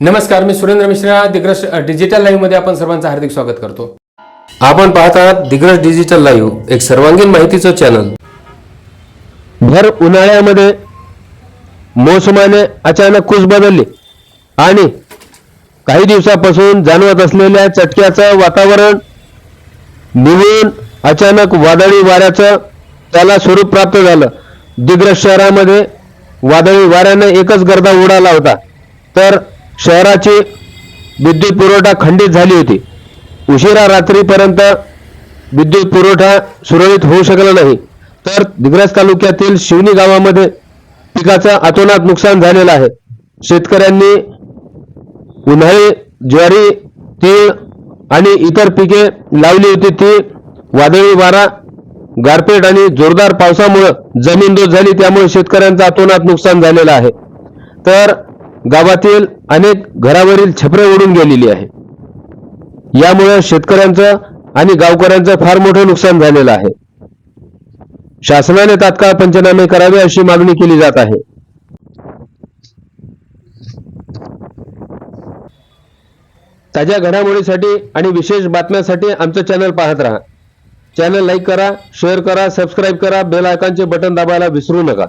नमस्कार मी सुरेंद्र मिश्रा. दिग्रस डिजिटल लाईव्हमध्ये आपण सर्वांचं हार्दिक स्वागत करतो. आपण पाहत आहात दिग्रस डिजिटल लाईव्ह एक सर्वांगीण माहितीचं चॅनल. भर उन्हाळ्यामध्ये मोसमाने अचानक कुस बदलली आणि काही दिवसापासून जाणवत असलेल्या चटक्याचं वातावरण निघून अचानक वादळी वाऱ्याचं त्याला स्वरूप प्राप्त झालं. दिग्रस शहरामध्ये वादळी वाऱ्यानं एकच गर्दा उडाला होता. तर शहराची विद्युत पुरवठा खंडित झाली होती. उशिरा रात्रीपर्यंत विद्युत पुरवठा सुरळीत होऊ शकला नाही. तर दिग्रस तालुक्यातील शिवनी गावामध्ये पिकाचं अतोनात नुकसान झालेलं आहे. शेतकऱ्यांनी उन्हाळी ज्वारी तीळ आणि इतर पिके लावली होती. ती वादळी वारा गारपीट आणि जोरदार पावसामुळं जमीनदोज झाली. त्यामुळे शेतकऱ्यांचं अतोनात नुकसान झालेलं आहे. तर गावातील अनेक घरावरील छपरे उडून गेलेली आहे. यामुळे शेतकऱ्यांचं आणि गावकऱ्यांचं फार मोठं नुकसान झालेलं आहे. शासनाने तात्काळ पंचनामे करावे अशी मागणी केली जात आहे. ताज्या घडामोडीसाठी आणि विशेष बातम्यांसाठी आमचं चॅनल पाहत राहा. चॅनल लाईक करा शेअर करा सबस्क्राईब करा बेल आयकॉनचे बटन दाबायला विसरू नका.